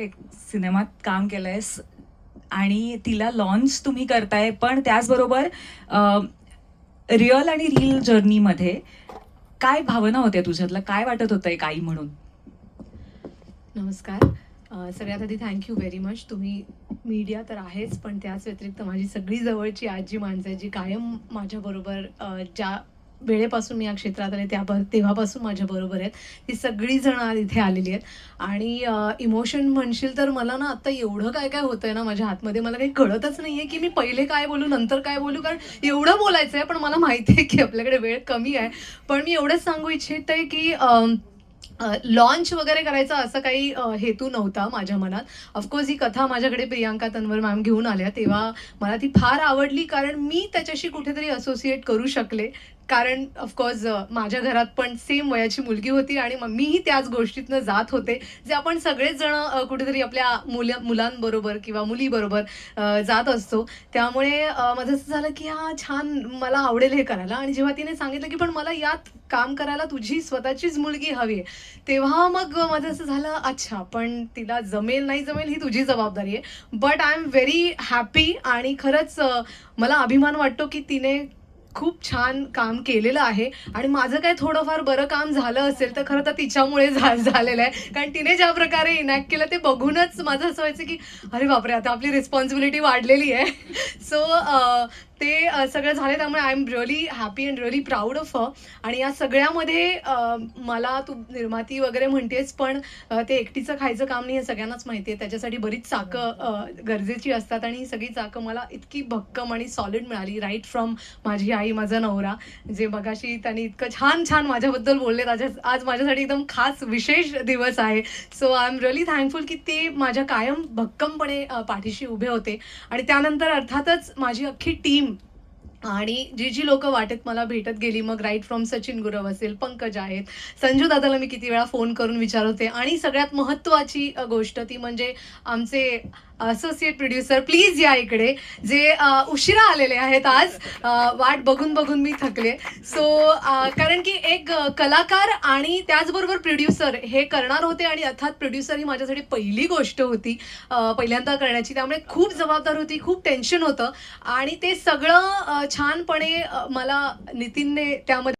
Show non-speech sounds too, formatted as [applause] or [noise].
एक सिनेमात काम केलंयस आणि तिला लॉन्च तुम्ही करताय पण त्याचबरोबर रिअल आणि रील जर्नीमध्ये काय भावना होत्या तुझ्यातला काय वाटत होतं एक आई म्हणून? नमस्कार. सगळ्यात आधी थँक्यू व्हेरी मच तुम्ही मीडिया तर आहेच पण त्याच व्यतिरिक्त माझी सगळी जवळची आजी माणसं जी कायम माझ्याबरोबर ज्या वेळेपासून मी या क्षेत्रात आले त्या तेव्हापासून माझ्याबरोबर आहेत. ती सगळी जण आज इथे आलेली आहेत. आणि इमोशन म्हणशील तर मला ना आता एवढं काय काय होतंय ना माझ्या हातमध्ये मला काही कळतच नाहीये की मी पहिले काय बोलू नंतर काय बोलू कारण एवढं बोलायचं आहे पण मला माहिती आहे की आपल्याकडे वेळ कमी आहे. पण मी एवढंच सांगू इच्छित आहे की लॉन्च वगैरे करायचा असं काही हेतू नव्हता माझ्या मनात. ऑफकोर्स ही कथा माझ्याकडे प्रियांका तन्वर मॅम घेऊन आल्या तेव्हा मला ती फार आवडली कारण मी त्याच्याशी कुठेतरी असोसिएट करू शकले. कारण ऑफकोर्स माझ्या घरात पण सेम वयाची मुलगी होती आणि मग मीही त्याच गोष्टीतनं जात होते. जे आपण सगळेच जण कुठेतरी आपल्या मुल्या मुलांबरोबर किंवा मुलीबरोबर जात असतो. त्यामुळे माझं असं झालं की हा छान मला आवडेल हे करायला. आणि जेव्हा तिने सांगितलं की पण मला यात काम करायला तुझी स्वतःचीच मुलगी हवी आहे. तेव्हा मग माझं असं झालं अच्छा पण तिला जमेल नाही जमेल ही तुझी जबाबदारी आहे. But I am very happy आणि खरंच मला अभिमान वाटतो की तिने खूप छान काम केलेलं आहे. आणि माझं काय थोडंफार बरं काम झालं असेल तर खरं तर तिच्यामुळे झा झालेलं आहे. कारण तिने ज्या प्रकारे इनॅक्ट केलं ते बघूनच माझं असं व्हायचं की अरे बापरे आता आपली रिस्पॉन्सिबिलिटी वाढलेली आहे. [laughs] सो ते सगळं झाले त्यामुळे I am really happy and really proud of uh आणि या सगळ्यामध्ये मला तू निर्माती वगैरे म्हणतेस पण ते एकटीचं खायचं काम नाही हे सगळ्यांनाच माहिती आहे त्याच्यासाठी बरीच चाकं गरजेची असतात. आणि ही सगळी चाकं मला इतकी भक्कम आणि सॉलिड मिळाली राईट फ्रॉम माझी आई माझा नवरा जे मगाशी त्यांनी इतकं छान छान माझ्याबद्दल बोलले. आज आज माझ्यासाठी एकदम खास विशेष दिवस आहे. So I am really thankful की ते माझ्या कायम भक्कमपणे पाठीशी उभे होते. आणि त्यानंतर अर्थातच माझी अख्खी टीम आणि जी जी लोक वाटेत मला भेटत गेली मग राईट फ्रॉम सचिन गुरव असेल पंकज आहेत संजू दादाला मी किती वेळा फोन करून विचारवते आणि सगळ्यात महत्त्वाची गोष्ट ती म्हणजे आमचे असोसिएट प्रोड्युसर प्लीज या इकडे जे उशिरा आलेले आहेत आज वाट बघून बघून मी थकले. सो कारण की एक कलाकार आणि त्याचबरोबर प्रोड्युसर हे करणार होते आणि अर्थात प्रोड्युसर ही माझ्यासाठी पहिली गोष्ट होती पहिल्यांदा करण्याची. त्यामुळे खूप जबाबदार होती खूप टेन्शन होतं आणि ते सगळं छानपणे मला नितीनने त्यामध्ये